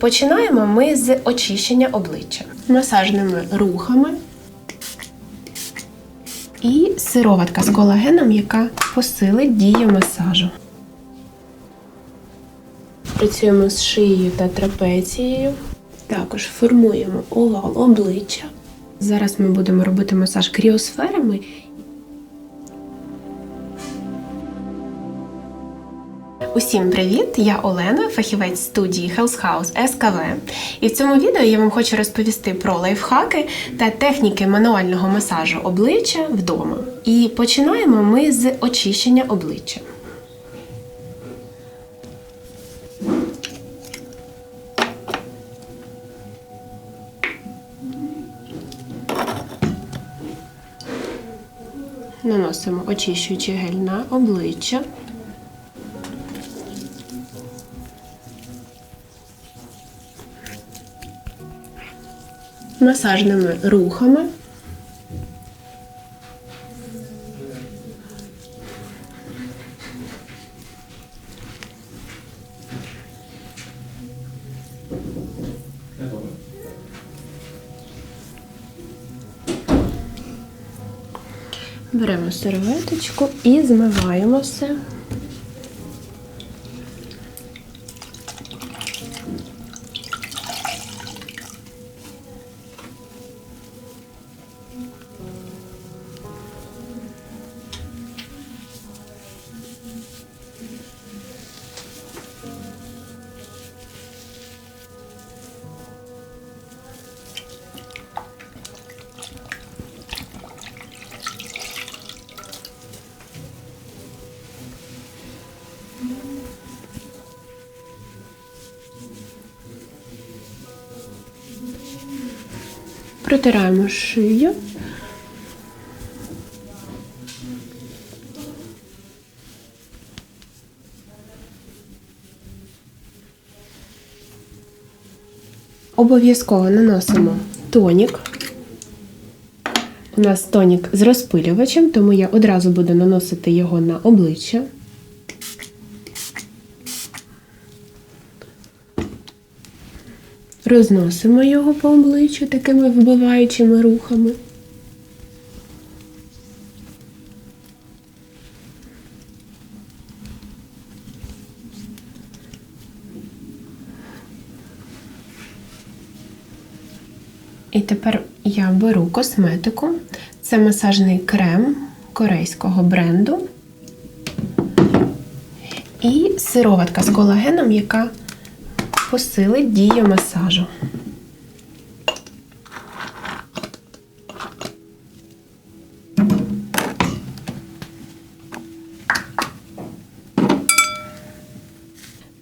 Починаємо ми з очищення обличчя масажними рухами і сироватка з колагеном, яка посилить дію масажу. Працюємо з шиєю та трапецією. Також формуємо овал обличчя. Зараз ми будемо робити масаж кріосферами. Усім привіт! Я Олена, фахівець студії Health House СКВ. І в цьому відео я вам хочу розповісти про лайфхаки та техніки мануального масажу обличчя вдома. І починаємо ми з очищення обличчя. Наносимо очищуючий гель на обличчя. Масажними рухами. Беремо серветочку і змиваємо все. Протираємо шию. Обов'язково наносимо тонік. У нас тонік з розпилювачем, тому я одразу буду наносити його на обличчя. Розносимо його по обличчю такими вбиваючими рухами. І тепер я беру косметику. Це масажний крем корейського бренду. І сироватка з колагеном, яка посилить дію масажу.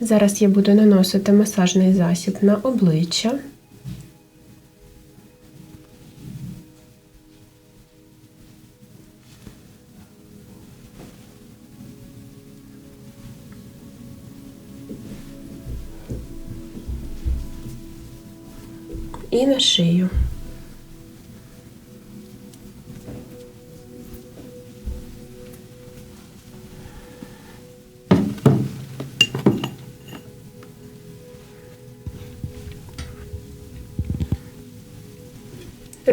Зараз я буду наносити масажний засіб на обличчя.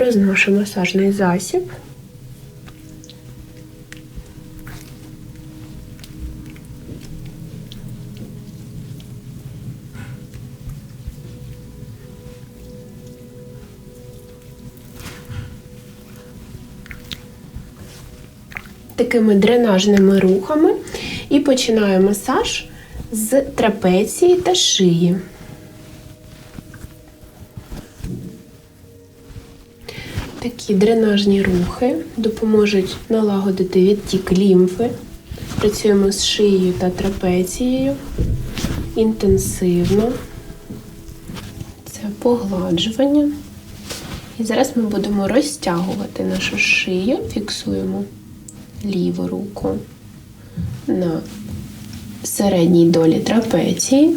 Розношу масажний засіб. такими дренажними рухами і починаю масаж з трапеції та шиї. Такі дренажні рухи допоможуть налагодити відтік лімфи. Працюємо з шиєю та трапецією інтенсивно. Це погладжування. І зараз ми будемо розтягувати нашу шию, фіксуємо ліву руку на середній долі трапеції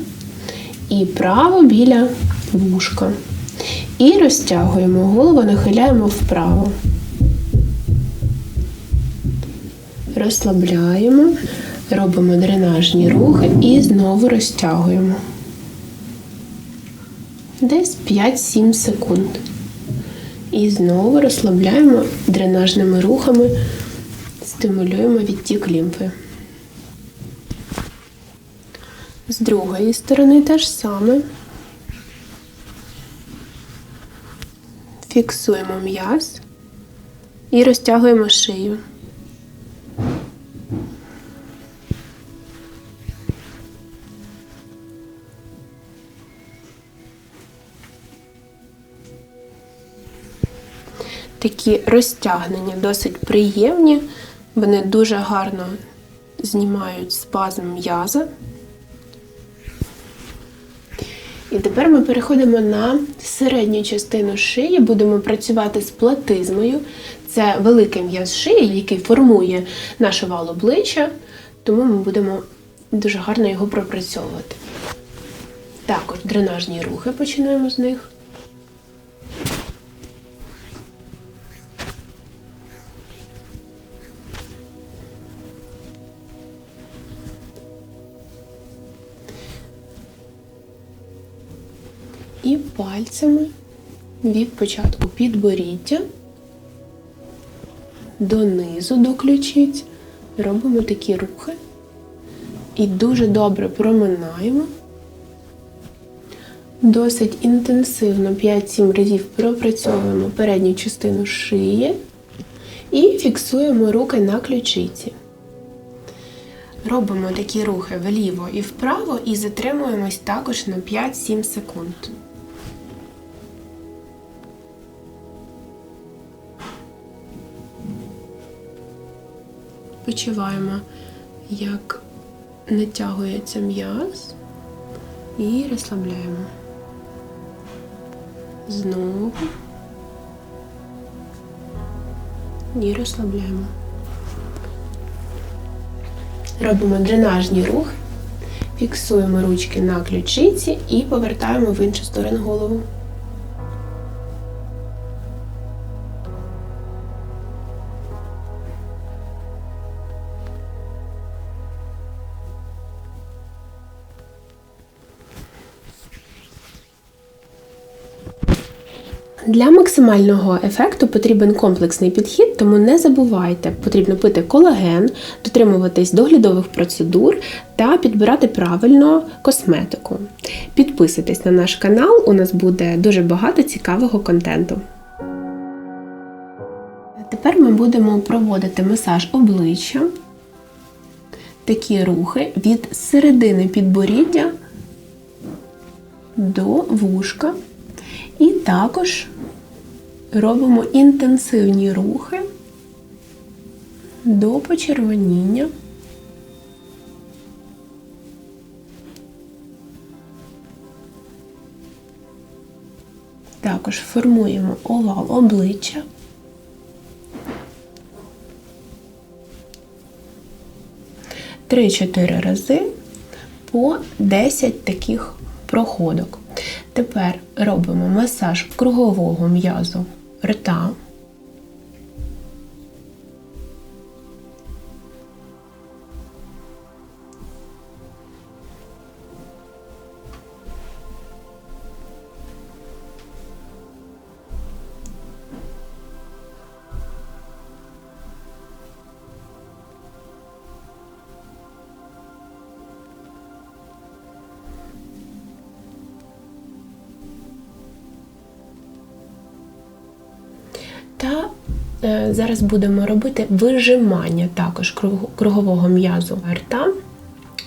і право біля вушка. І розтягуємо голову, нахиляємо вправо. Розслабляємо, робимо дренажні рухи і знову розтягуємо. десь 5-7 секунд. І знову розслабляємо дренажними рухами, стимулюємо відтік лімфи. З другої сторони те ж саме. Фіксуємо м'яз і розтягуємо шию. Такі розтягнення досить приємні, вони дуже гарно знімають спазм м'яза. І тепер ми переходимо на середню частину шиї, будемо працювати з платизмою. Це великий м'яз шиї, який формує наше вал обличчя, тому ми будемо дуже гарно його пропрацьовувати. Також дренажні рухи починаємо з них. І пальцями від початку підборіддя донизу до ключиць робимо такі рухи і дуже добре проминаємо. Досить інтенсивно 5-7 разів пропрацьовуємо передню частину шиї і фіксуємо руки на ключиці. Робимо такі рухи вліво і вправо і затримуємось також на 5-7 секунд. Почуваємо, як натягується м'яз і розслабляємо. Знову і розслабляємо. Робимо дренажні рухи, фіксуємо ручки на ключиці і повертаємо в іншу сторону голову. Для максимального ефекту потрібен комплексний підхід, тому не забувайте, потрібно пити колаген, дотримуватись доглядових процедур та підбирати правильно косметику. Підписуйтесь на наш канал, у нас буде дуже багато цікавого контенту. Тепер ми будемо проводити масаж обличчя, такі рухи від середини підборіддя до вушка. І також робимо інтенсивні рухи до почервоніння. Також формуємо овал обличчя. Три-чотири рази по 10 таких проходок. Тепер робимо масаж кругового м'язу рта. Зараз будемо робити вижимання також кругового м'язу рта.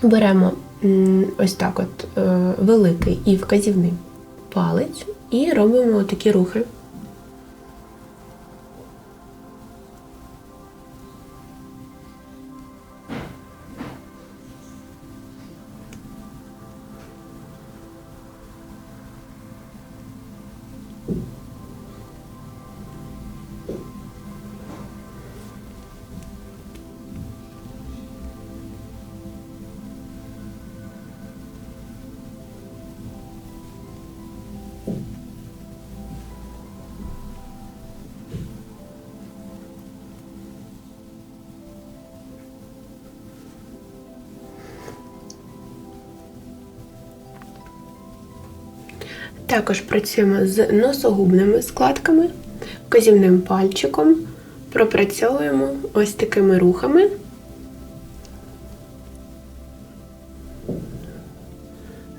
Беремо ось так от е, великий і вказівний палець і робимо такі рухи. Також працюємо з носогубними складками, вказівним пальчиком, пропрацьовуємо ось такими рухами.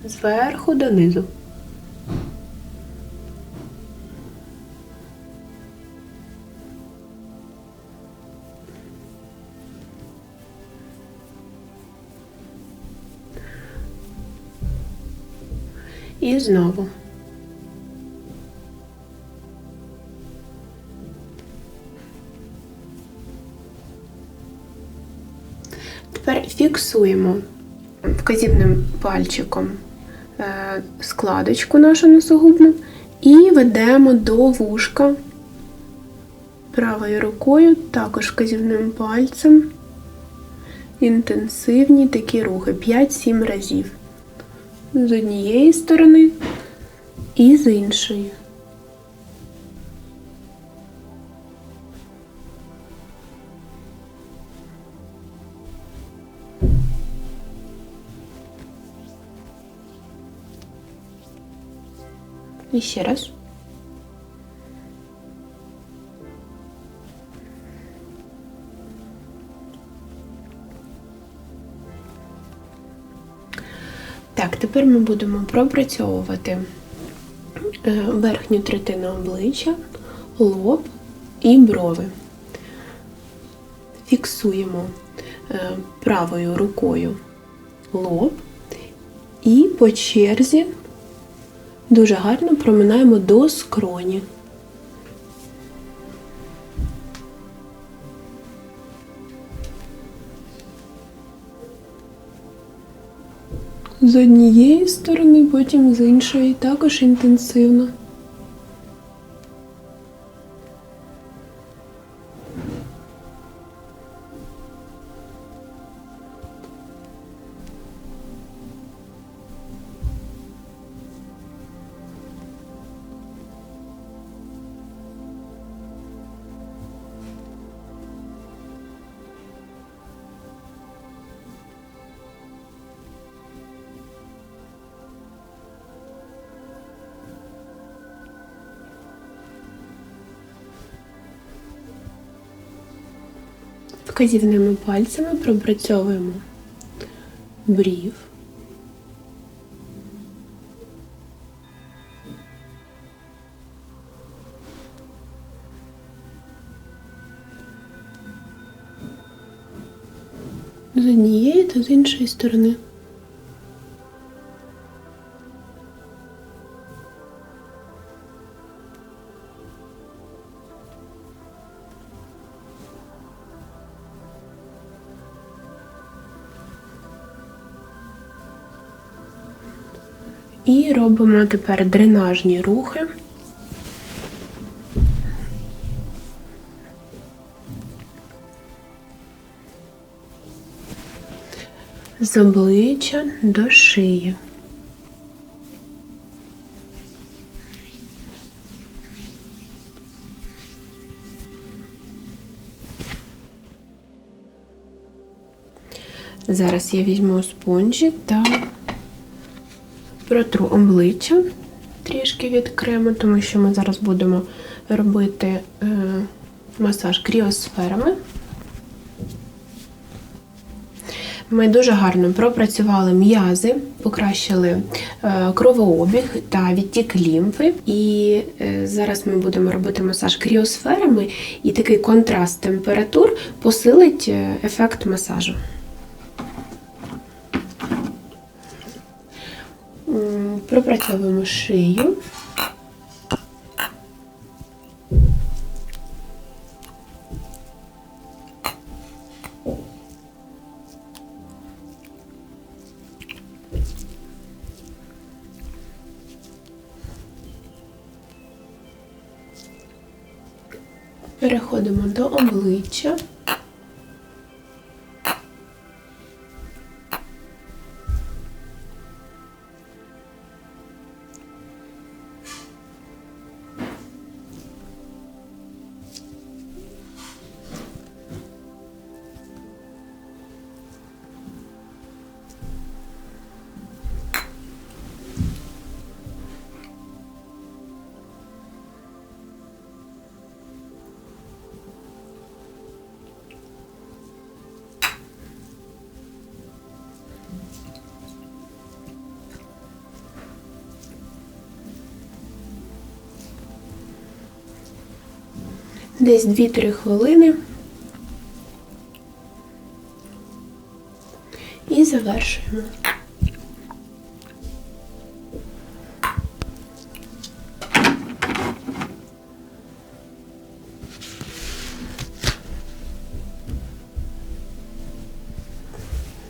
Зверху донизу. І знову. Фіксуємо вказівним пальчиком е, складочку нашу носогубну і ведемо до вушка правою рукою, також вказівним пальцем. Інтенсивні такі рухи 5-7 разів. З однієї сторони і з іншої. І ще раз. Так, тепер ми будемо пропрацьовувати е, верхню третину обличчя, лоб і брови. Фіксуємо е, правою рукою лоб і по черзі дуже гарно проминаємо до скроні. З однієї сторони, потім з іншої, також інтенсивно. Вказівними пальцями пропрацьовуємо брів. З однієї та з іншої сторони. Робимо тепер дренажні рухи. З обличчя до шиї. Зараз я візьму спонжик та протру обличчя трішки від крему, тому що ми зараз будемо робити е, масаж кріосферами. Ми дуже гарно пропрацювали м'язи, покращили е, кровообіг та відтік лімфи. І е, зараз ми будемо робити масаж кріосферами, і такий контраст температур посилить ефект масажу. Пропрацьовуємо шию. Переходимо до обличчя. Десь 2-3 хвилини. І завершуємо.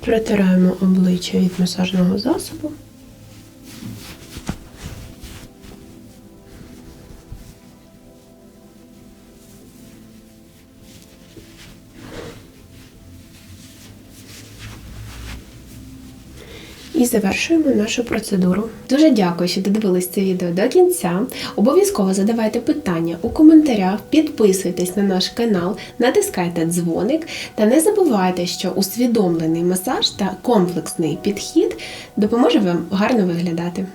Протираємо обличчя від масажного засобу. І завершуємо нашу процедуру. Дуже дякую, що додивились це відео до кінця. Обов'язково задавайте питання у коментарях, підписуйтесь на наш канал, натискайте дзвоник та не забувайте, що усвідомлений масаж та комплексний підхід допоможе вам гарно виглядати.